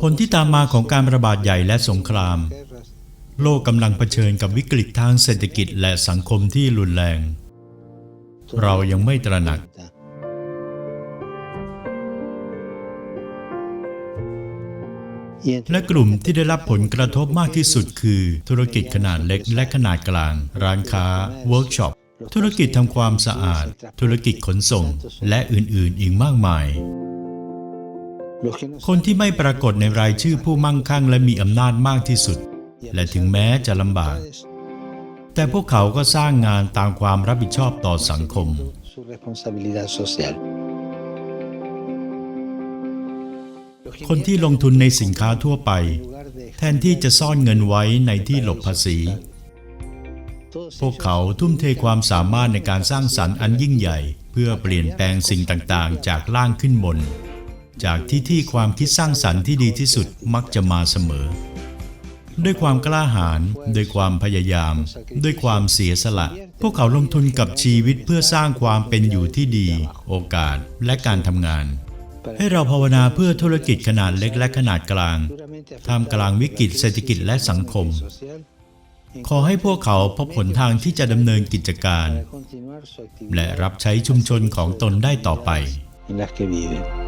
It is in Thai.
ผลที่ตามมาของการระบาดใหญ่และสงคราม โลกกำลังเผชิญกับวิกฤตทางเศรษฐกิจและสังคมที่รุนแรง เรายังไม่ตระหนัก และกลุ่มที่ได้รับผลกระทบมากที่สุดคือ ธุรกิจขนาดเล็กและขนาดกลาง ร้านค้า เวิร์กช็อป ธุรกิจทำความสะอาด ธุรกิจขนส่ง และอื่นๆ อีกมากมาย คนที่ไม่ปรากฏในรายชื่อผู้มั่งคั่งและมีอำนาจมากที่สุด และถึงแม้จะลำบาก แต่พวกเขาก็สร้างงานตามความรับผิดชอบต่อสังคม คนที่ลงทุนในสินค้าทั่วไป แทนที่จะซ่อนเงินไว้ในที่หลบภาษี พวกเขาทุ่มเทความสามารถในการสร้างสรรค์อันยิ่งใหญ่ เพื่อเปลี่ยนแปลงสิ่งต่างๆ จากล่างขึ้นบน จากที่ที่ความคิดสร้างสรรค์ที่ดีที่สุดมักจะมาเสมอ ด้วยความกล้าหาญด้วยความพยายาม ด้วยความเสียสละ พวกเขาลงทุนกับชีวิตเพื่อสร้างความเป็นอยู่ที่ดี โอกาสและการทำงาน ให้เราภาวนาเพื่อธุรกิจขนาดเล็กและขนาดกลางท่ามกลางวิกฤตเศรษฐกิจและสังคม ขอให้พวกเขาพบหนทางที่จะดำเนินกิจการ และรับใช้ชุมชนของตนได้ต่อไป en las que viven.